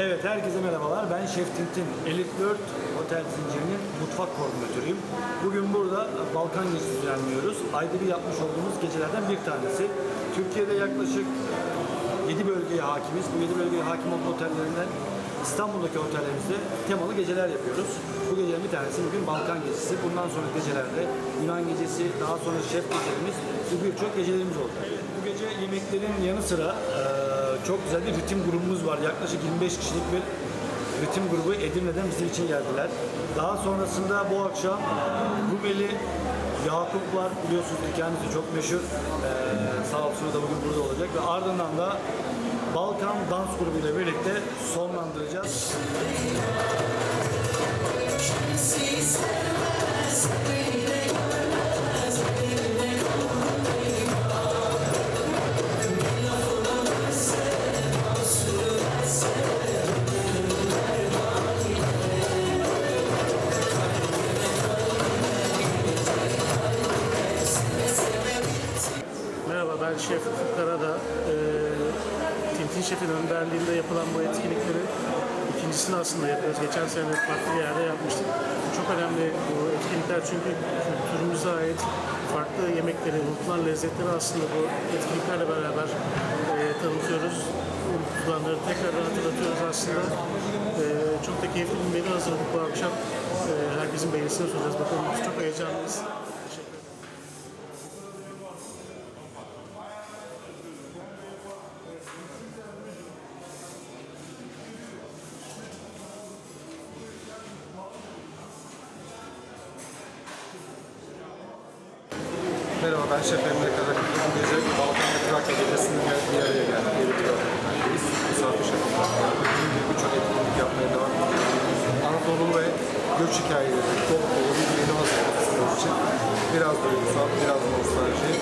Evet, herkese merhabalar. Ben Şef Tintin. Elite World Otel zincirinin mutfak koordinatörüyüm. Bugün burada Balkan Gecesi düzenliyoruz. Ayda bir yapmış olduğumuz gecelerden bir tanesi. Türkiye'de yaklaşık 7 bölgeye hakimiz. Bu 7 bölgeye hakim olduğu otellerinden İstanbul'daki otellerimizde temalı geceler yapıyoruz. Bu gecenin bir tanesi bugün Balkan Gecesi. Bundan sonraki gecelerde Yunan Gecesi, daha sonra Şef Gecelerimiz ve birçok gecelerimiz olacak. Bu gece yemeklerin yanı sıra eee, çok güzel bir ritim grubumuz var. Yaklaşık 25 kişilik bir ritim grubu Edirne'den bizim için geldiler. Daha sonrasında bu akşam Rumeli Yakup biliyorsunuz ki kendisi çok meşhur. Eee sağ olsun da bugün burada olacak ve ardından da Balkan Dans Grubu ile birlikte sonlandıracağız. Merhaba Şef Ufuk Karada. Ee, Tintin Şef'in önderliğinde yapılan bu etkinlikleri ikincisini aslında yapıyoruz. Geçen sene farklı bir yerde yapmıştık. Çok önemli bu etkinlikler çünkü kültürümüze ait farklı yemekleri, unutulan lezzetleri aslında bu etkinliklerle beraber e, tanıtıyoruz. Unutulanları tekrardan hatırlatıyoruz aslında. E, çok da keyifli bir menü hazırladık bu akşam. E, herkesin beğenisine sunacağız. Bakalım çok heyecanlıyız. Merhaba ben Şef Emre Karakurt. Bu gece Balkan ve Trakya gecesinde bir araya geldik. Eritre'deyiz. Misafir şefimler. Bugün birçok etkinlik yapmaya devam ediyoruz. Anadolu ve göç hikayeleri dolu bir menü hazırladık sizler için. Biraz duygusal, biraz nostalji